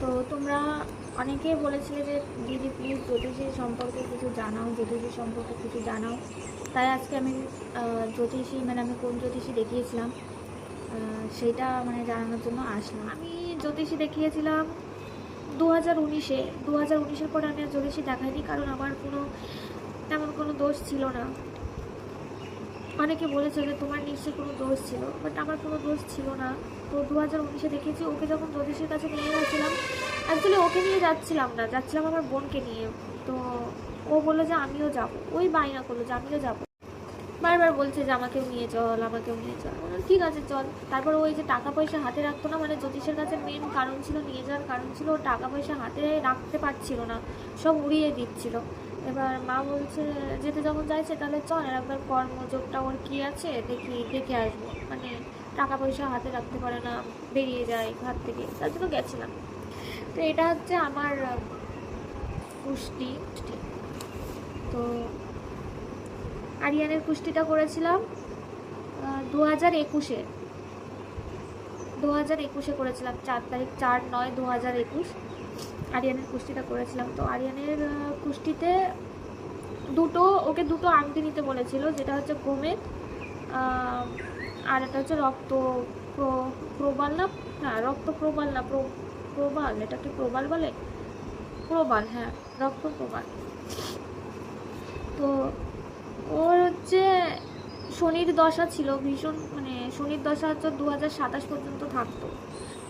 তো তোমরা অনেকেই বলেছিলে যে, দিদি প্লিজ জ্যোতিষী সম্পর্কে কিছু জানাও জ্যোতিষী সম্পর্কে কিছু জানাও। তাই আজকে আমি জ্যোতিষী মানে আমি কোন জ্যোতিষী দেখিয়েছিলাম সেটা মানে জানানোর জন্য আসলাম। আমি জ্যোতিষী দেখিয়েছিলাম দু হাজার উনিশে। দু হাজার উনিশের পরে আমি আর জ্যোতিষী দেখাইনি, কারণ আমার কোনো, তেমন কোনো দোষ ছিল না। অনেকে বলেছে যে, তোমার নিশ্চয়ই কোনো দোষ ছিল বাট আমার কোনো দোষ ছিল না। তো দু হাজার উনিশে দেখেছি, ওকে যখন জ্যোতিষের কাছে নিয়ে গেছিলাম অ্যাকচুয়ালি ওকে নিয়ে যাচ্ছিলাম না, যাচ্ছিলাম আমার বোনকে নিয়ে। তো ও বলল যে আমিও যাব। ওই বায়না করল যে আমিও যাব। বারবার বলছে যে আমাকেও নিয়ে চল, আমাকেও নিয়ে চল। ঠিক আছে, চল। তারপর ওই যে টাকা পয়সা হাতে রাখতো না মানে জ্যোতিষের কাছে মেন কারণ ছিল, নিয়ে যাওয়ার কারণ ছিল, ও টাকা পয়সা হাতে রাখতে পারছিল না, সব উড়িয়ে দিচ্ছিল। এবার মা বলছে, যেতে যখন চাইছে তাহলে চল, আর একবার কর্মযোগটা ওর কী আছে, দেখি, দেখে আসব। মানে টাকা পয়সা হাতে রাখতে পারে না, বেরিয়ে যায় হাত থেকে। তার জন্য গেছিলাম। তো এটা হচ্ছে আমার কুষ্টি। তো আরিয়ানের কুষ্টিটা করেছিলাম দু হাজার একুশে। দু হাজার একুশে করেছিলাম, চার তারিখ, চার নয় দু হাজার একুশ আরিয়ানের কুষ্টিটা করেছিলাম। তো আরিয়ানের কুষ্টিতে দুটো, ওকে দুটো আংটি নিতে বলেছিল, যেটা হচ্ছে গোমেদ আর একটা হচ্ছে রক্ত প্র- প্রবাল না? না রক্ত প্রবাল না, প্র- প্রবাল এটা কি প্রবাল বলে? প্রবাল হ্যাঁ রক্ত প্রবাল। তো ওর হচ্ছে শনির দশা ছিল, ভীষণ মানে শনির দশা হচ্ছে দু হাজার সাতাশ পর্যন্ত থাকতো।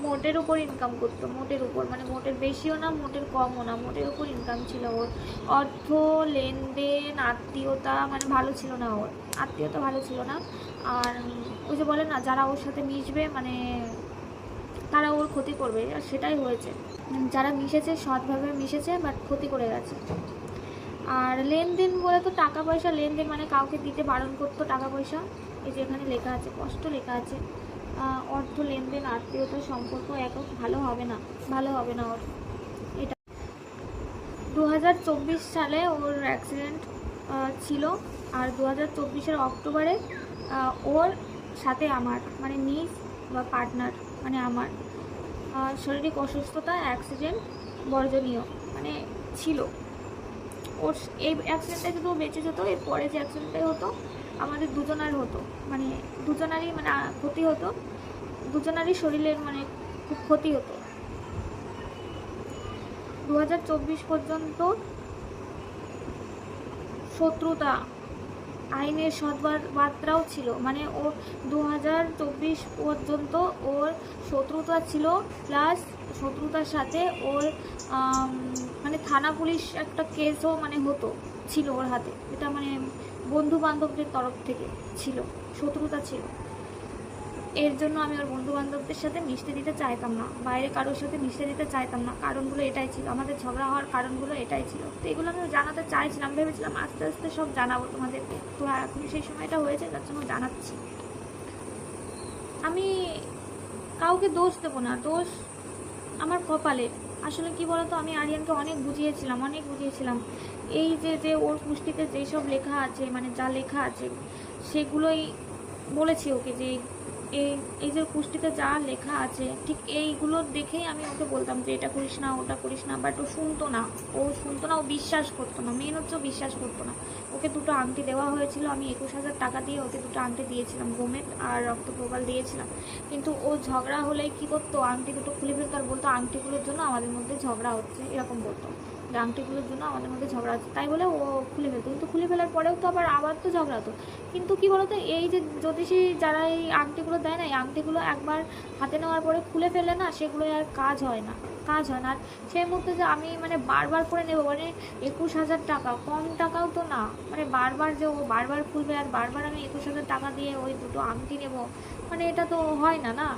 মোটের উপর ইনকাম করতো, মোটের উপর মানে মোটের বেশিও না, মোটের কমও না, মোটের উপর ইনকাম ছিল ওর। অর্থ, লেনদেন, আত্মীয়তা মানে ভালো ছিল না ওর। আত্মীয়তা ভালো ছিল না। আর ওই যে বলে না, যারা ওর সাথে মিশবে মানে তারা ওর ক্ষতি করবে, আর সেটাই হয়েছে। যারা মিশেছে, সৎভাবে মিশেছে বাট ক্ষতি করে গেছে। আর লেনদেন বলে তো টাকা পয়সা লেনদেন মানে কাউকে দিতে বারণ করতো টাকা পয়সা এই যে এখানে লেখা আছে কষ্ট লেখা আছে। অর্থ লেনদেন, আত্মীয়তা, সম্পর্ক একক ভালো হবে না, ভালো হবে না ওর। এটা দু হাজার চব্বিশ সালে ওর অ্যাক্সিডেন্ট ছিল। আর দু হাজার অক্টোবরে ওর সাথে আমার মানে মিস বা পার্টনার মানে আমার শারীরিক অসুস্থতা অ্যাক্সিডেন্ট বর্জনীয় মানে ছিল। ওর এই অ্যাক্সিডেন্টটা ও বেঁচে যেত, এর পরে যে অ্যাক্সিডেন্টটাই হতো, আমাদের দুজনার হতো। মানে দুজনারই মানে ক্ষতি হতো। দুজনারই শরীরের মানে খুব ক্ষতি হতো। দু হাজার চব্বিশ পর্যন্ত শত্রুতা আইনের সদ্বার্তাও ছিল। মানে ও দু হাজার চব্বিশ পর্যন্ত ওর শত্রুতা ছিল, প্লাস শত্রুতার সাথে ওর মানে থানা পুলিশ একটা কেসও মানে হতো, ছিল ওর হাতে। এটা মানে বন্ধু বান্ধবদের তরফ থেকে ছিল, শত্রুতা ছিল। এর জন্য আমি ওর বন্ধু বান্ধবদের সাথে মিশতে দিতে চাইতাম না বাইরে কারোর সাথে মিশতে দিতে চাইতাম না, কারণগুলো এটাই ছিল, আমাদের ঝগড়া হওয়ার কারণগুলো এটাই ছিল। তো এগুলো আমি জানাতে চাইছিলাম, ভেবেছিলাম আস্তে আস্তে সব জানাব তোমাদেরকে। তো এখন সেই সময়টা হয়েছে, তার জন্য জানাচ্ছি। আমি কাউকে দোষ দেবো না, দোষ আমার কপালে। আসলে কি বলতো, আমি আরিয়ানকে অনেক বুঝিয়েছিলাম অনেক বুঝিয়েছিলাম। এই যে যে ওর পুষ্টিতে যেসব লেখা আছে মানে যা লেখা আছে, সেগুলোই বলেছি ওকে যে এই এই যে পুষ্টিতে যা লেখা আছে, ঠিক এইগুলো দেখেই আমি ওকে বলতাম যে এটা করিস না, ওটা করিস না বাট ও শুনতো না। ও শুনতো না, ও বিশ্বাস করতো না মেন হচ্ছে বিশ্বাস করতো না। ওকে দুটো আংটি দেওয়া হয়েছিল, আমি একুশ হাজার টাকা দিয়ে ওকে দুটো আংটি দিয়েছিলাম, গোমেদ আর রক্তপ্রবাল দিয়েছিলাম। কিন্তু ও ঝগড়া হলে কি করতো, আংটি দুটো খুলে ফেলতো আর বলতো আংটিগুলোর জন্য আমাদের মধ্যে ঝগড়া হচ্ছে, এরকম বলতো। আংটিগুলোর জন্য আমাদের মধ্যে ঝগড়া হচ্ছে তাই বলে ও খুলে ফেলতো। কিন্তু খুলে ফেলার পরেও তো আবার আবার তো ঝগড়া হতো। কিন্তু কি বলতো, এই যে জ্যোতিষী যারা এই আংটিগুলো দেয় না, এই আংটিগুলো একবার হাতে নেওয়ার পরে খুলে ফেলে না সেগুলো আর কাজ হয় না। কাজ হয় না। আর সেই মুহূর্তে যে আমি মানে বারবার করে নেব মানে একুশ হাজার টাকা, কম টাকাও তো না। মানে বারবার যে ও বারবার খুলবে আর বারবার আমি একুশ হাজার টাকা দিয়ে ওই দুটো আংটি নেব মানে এটা তো হয় না না?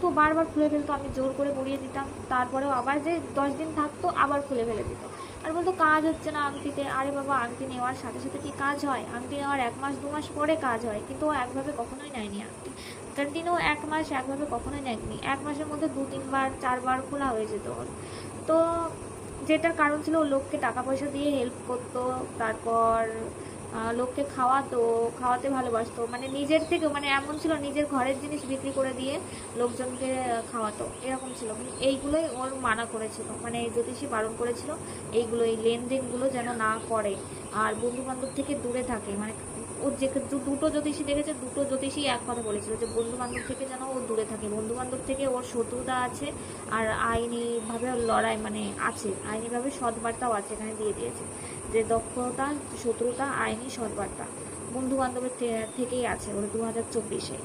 তো বারবার খুলে ফেলতো, আমি জোর করে পরিয়ে দিতাম। তারপরেও আবার যে দশ দিন থাকতো, আবার খুলে ফেলে দিত। আর বলতো, কাজ হচ্ছে না আংটিতে। আরে বাবা, আংটি নেওয়ার সাথে সাথে কি কাজ হয়? আংটি নেওয়ার এক মাস, দু মাস পরে কাজ হয়, কিন্তু ও একভাবে কখনোই নেয়নি আংটি। কন্টিনিউ এক মাস একভাবে কখনোই নেয়নি। এক মাসের মধ্যে দু, তিনবার, চারবার খোলা হয়ে যেত তো যেটার কারণ ছিল ও লোককে টাকা পয়সা দিয়ে হেল্প করতো, তারপর লোককে খাওয়াতো, খাওয়াতে ভালোবাসতো। মানে নিজের থেকে মানে এমন ছিল নিজের ঘরের জিনিস বিক্রি করে দিয়ে লোকজনকে খাওয়াতো। এরকম ছিল। কিন্তু এইগুলোই ওর মানা করেছিল। মানে জ্যোতিষী বারণ করেছিল। এইগুলো, এই লেনদেনগুলো যেন না করে। আর বন্ধু বান্ধব থেকে দূরে থাকে। মানে ওর যে দুটো জ্যোতিষী দেখেছে, দুটো জ্যোতিষী এক কথা বলেছিল যে বন্ধু বান্ধব থেকে যেন ও দূরে থাকে। বন্ধু বান্ধব থেকে ওর শত্রুতা আছে আর আইনিভাবে ওর লড়াই মানে আছে। আইনিভাবে সদবার্তাও আছে, এখানে দিয়ে দিয়েছে। যে দক্ষতা, শত্রুতা, আইনি সদবার্তা বন্ধু বান্ধবের থেকেই আছে ওর দু হাজার চব্বিশে।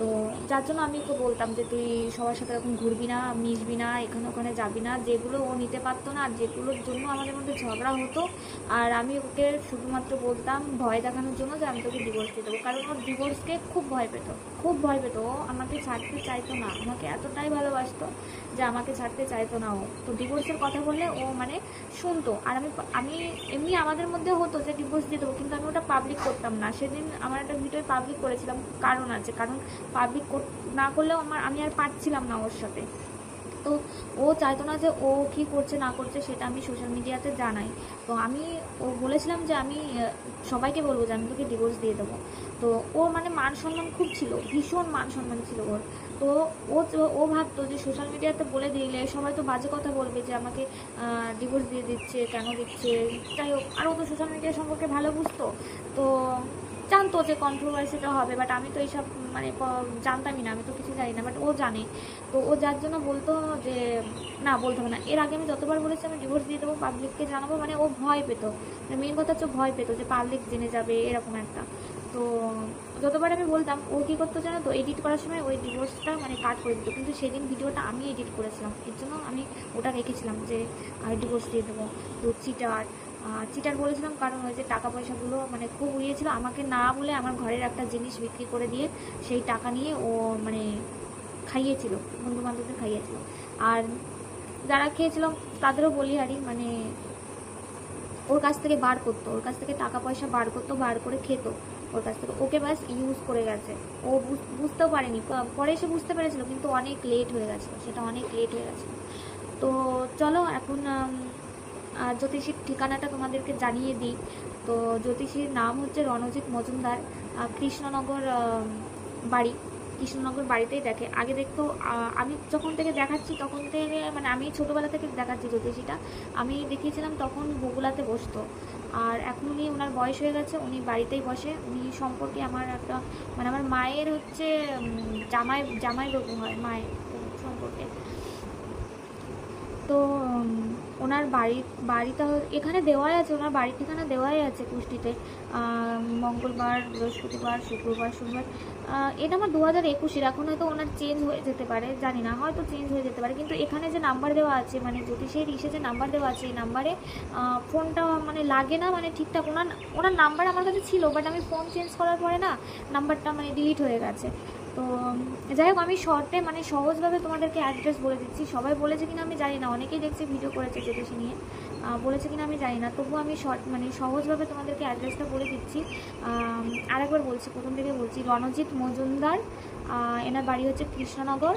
তো যার জন্য আমি ওকে বলতাম যে তুই সবার সাথে এরকম ঘুরবি না, মিশবি না, এখানে ওখানে যাবি না, যেগুলো ও নিতে পারতো না, আর যেগুলোর জন্য আমাদের মধ্যে ঝগড়া হতো, আর আমি ওকে শুধুমাত্র বলতাম ভয় দেখানোর জন্য যে আমি তোকে ডিভোর্স দিয়ে দেবো, কারণ ওর ডিভোর্সকে খুব ভয় পেত। খুব ভয় পেত আমাকে ছাড়তে চাইতো না, আমাকে এতটাই ভালোবাসতো যে আমাকে ছাড়তে চাইতো না ও। তো ডিভোর্সের কথা বললে ও মানে শুনতো, আর আমি আমি এমনি আমাদের মধ্যে হতো যে ডিভোর্স দিয়ে দেবো, কিন্তু আমি ওটা পাবলিক করতাম না। সেদিন আমার একটা ভিডিও পাবলিক করেছিলাম, কারণ আছে, কারণ পাবলিক না করলেও আমার আমি আর পারছিলাম না ওর সাথে। তো ও চাইতো না যে ও কী করছে, না করছে, সেটা আমি সোশ্যাল মিডিয়াতে জানাই। তো আমি, ও বলেছিলাম যে আমি সবাইকে বলব যে আমি তোকে ডিভোর্স দিয়ে দেবো। তো ওর মানে মান সম্মান খুব ছিল, ভীষণ মান সম্মান ছিল ওর। তো ও ও ভাবতো যে সোশ্যাল মিডিয়াতে বলে দিলে সবাই তো বাজে কথা বলবে যে আমাকে ডিভোর্স দিয়ে দিচ্ছে, কেন দিচ্ছে, যাই হোক। আর ও তো সোশ্যাল মিডিয়া সম্পর্কে ভালো বুঝতো। তো জানতো যে কন্ট্রোভার্সিটা হবে বাট আমি তো এইসব মানে জানতামই না, আমি তো কিছু জানি না বাট ও জানে। তো ও যার জন্য বলতো যে, না, বলতে না। এর আগে আমি যতবার বলেছি, আমি ডিভোর্স দিয়ে দেবো পাবলিককে জানাব মানে ও ভয় পেতো। মেন কথা হচ্ছে ভয় পেতো যে পাবলিক জেনে যাবে, এরকম একটা। তো যতবার আমি বলতাম, ও কী করতো জানো তো এডিট করার সময় ওই ডিভোর্সটা মানে কাট করে দিত। কিন্তু সেদিন ভিডিওটা আমি এডিট করেছিলাম। এর জন্য আমি ওটা রেখেছিলাম যে, আমি ডিভোর্স দিয়ে দেবো। তো চিটার চিটার বলেছিলাম কারণ ওই যে টাকা পয়সাগুলো মানে খুব উড়িয়েছিল আমাকে না বলে আমার ঘরের একটা জিনিস বিক্রি করে দিয়ে সেই টাকা নিয়ে ও মানে খাইয়েছিল বন্ধু বান্ধবদের খাইয়েছিল। আর যারা খেয়েছিল তাদেরও বলি আরই মানে ওর কাছ থেকে বার করতো, ওর কাছ থেকে টাকা পয়সা বার করতো, বার করে খেত ওর কাছ থেকে। ওকে ব্যাস ইউজ করে গেছে। ও বুঝ- বুঝতেও পারেনি। পরে এসে বুঝতে পেরেছিল, কিন্তু অনেক লেট হয়ে গেছিল, সেটা অনেক লেট হয়ে গেছিল। তো চলো এখন আহ, জ্যোতিষীর ঠিকানাটা তোমাদেরকে জানিয়ে দিই। তো জ্যোতিষীর নাম হচ্ছে রণজিৎ মজুমদার কৃষ্ণনগর বাড়ি। কৃষ্ণনগর বাড়িতেই দেখে। আগে দেখতো আমি যখন থেকে দেখাচ্ছি তখন থেকে মানে আমি ছোটোবেলা থেকে দেখাচ্ছি জ্যোতিষীটা। আমি দেখিয়েছিলাম তখন বগুলাতে বসতো। আর এখন উনি ওনার বয়স হয়ে গেছে উনি বাড়িতেই বসে। উনি সম্পর্কে আমার একটা মানে আমার মায়ের হচ্ছে জামাই জামাই বাবু হয় মায়ের সম্পর্কে। তো ওনার বাড়ি, বাড়িটা এখানে দেওয়াই আছে, ওনার বাড়ির ঠিকানা দেওয়াই আছে কুষ্টিতে। মঙ্গলবার, বৃহস্পতিবার, শুক্রবার, শনিবার। এটা আমার দু হাজার একুশের, এখন হয়তো ওনার চেঞ্জ হয়ে যেতে পারে, জানি না, হয়তো চেঞ্জ হয়ে যেতে পারে, কিন্তু এখানে যে নাম্বার দেওয়া আছে মানে জ্যোতিষের ইসে যে নাম্বার দেওয়া আছে, এই নাম্বারে ফোনটা মানে লাগে না মানে ঠিকঠাক, ওনার ওনার নাম্বার আমার কাছে ছিল বাট আমি ফোন চেঞ্জ করার পরে না নাম্বারটা মানে ডিলিট হয়ে গেছে। তো যাই হোক, আমি শর্টে মানে সহজভাবে তোমাদেরকে অ্যাড্রেস বলে দিচ্ছি। সবাই বলেছে কিনা আমি জানি না, অনেকেই দেখছি ভিডিও করেছে জ্যোতিষী নিয়ে। বলেছে কিনা আমি জানি না, তবুও আমি শর্ট মানে সহজভাবে তোমাদেরকে অ্যাড্রেসটা বলে দিচ্ছি। আর আরেকবার বলছি, প্রথম থেকে বলছি, রণজিৎ মজুমদার এনার বাড়ি হচ্ছে কৃষ্ণনগর।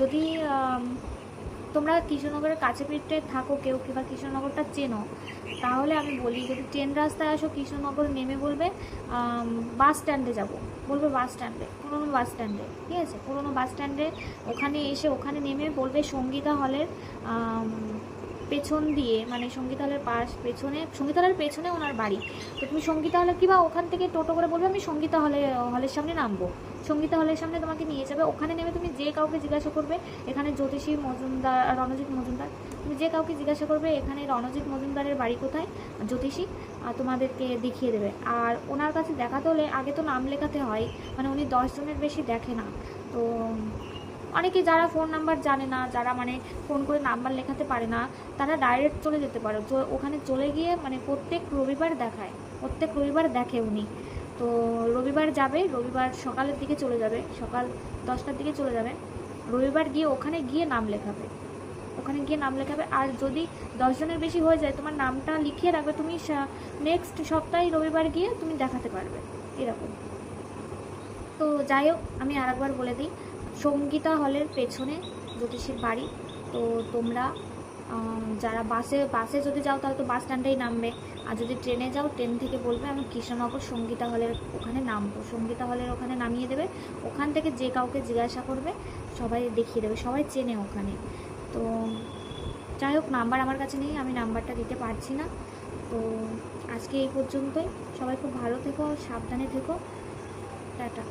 যদি তোমরা কৃষ্ণনগরের কাছে পিঠে থাকো, কেউ কিংবা কৃষ্ণনগরটা চেনো, তাহলে আমি বলি, যদি ট্রেন রাস্তায় আসো, কৃষ্ণনগর নেমে বলবে বাস স্ট্যান্ডে যাব। বলবে বাস স্ট্যান্ডে, পুরোনো বাস স্ট্যান্ডে, ঠিক আছে? পুরোনো বাস স্ট্যান্ডে ওখানে এসে, ওখানে নেমে বলবে সঙ্গীতা হলের পেছন দিয়ে মানে সঙ্গীতা হলের পাশ পেছনে সঙ্গীতা হলের পেছনে ওনার বাড়ি। তো তুমি সঙ্গীতা হলে কিবা ওখান থেকে টোটো করে বলবে, আমি সঙ্গীতা হলে হলের সামনে নামবো। সঙ্গীতা হলের সামনে তোমাকে নিয়ে যাবে। ওখানে নেমে তুমি যে কাউকে জিজ্ঞাসা করবে, এখানে জ্যোতিষী মজুমদার, রণজিৎ মজুমদার, তুমি যে কাউকে জিজ্ঞাসা করবে, এখানে রণজিৎ মজুমদারের বাড়ি কোথায়? জ্যোতিষী তোমাদেরকে দেখিয়ে দেবে। আর ওনার কাছে দেখাতে হলে আগে তো নাম লেখাতে হয় মানে উনি দশজনের বেশি দেখে না। তো অনেকে যারা ফোন নাম্বার জানে না, যারা মানে ফোন করে নাম্বার লেখাতে পারে না, তারা ডাইরেক্ট চলে যেতে পারে। ওখানে চলে গিয়ে মানে প্রত্যেক রবিবার দেখায়, প্রত্যেক রবিবার দেখে উনি। তো রবিবার যাবে, রবিবার সকালের দিকে চলে যাবে, সকাল দশটার দিকে চলে যাবে। রবিবার গিয়ে ওখানে গিয়ে নাম লেখাবে। ওখানে গিয়ে নাম লেখাবে। আর যদি দশজনের বেশি হয়ে যায়, তোমার নামটা লিখিয়ে রাখবে, তুমি নেক্সট সপ্তাহে রবিবার গিয়ে তুমি দেখাতে পারবে। এরকম। তো যাই হোক, আমি আরেকবার বলে দিই সঙ্গীতা হলের পেছনে জ্যোতিষীর বাড়ি। তো তোমরা যারা বাসে বাসে যদি যাও তাহলে তো বাস স্ট্যান্ডেই নামবে। আর যদি ট্রেনে যাও, ট্রেন থেকে বলবে আমি কৃষ্ণনগর সঙ্গীতা হলের ওখানে নামবো। সঙ্গীতা হলের ওখানে নামিয়ে দেবে। ওখান থেকে যে কাউকে জিজ্ঞাসা করবে, সবাই দেখিয়ে দেবে। সবাই চেনে ওখানে। তো যাই হোক, নাম্বার আমার কাছে নেই, আমি নাম্বারটা দিতে পারছি না। তো আজকে এই পর্যন্তই। সবাই খুব ভালো থেকো, সাবধানে থেকো। টাটা।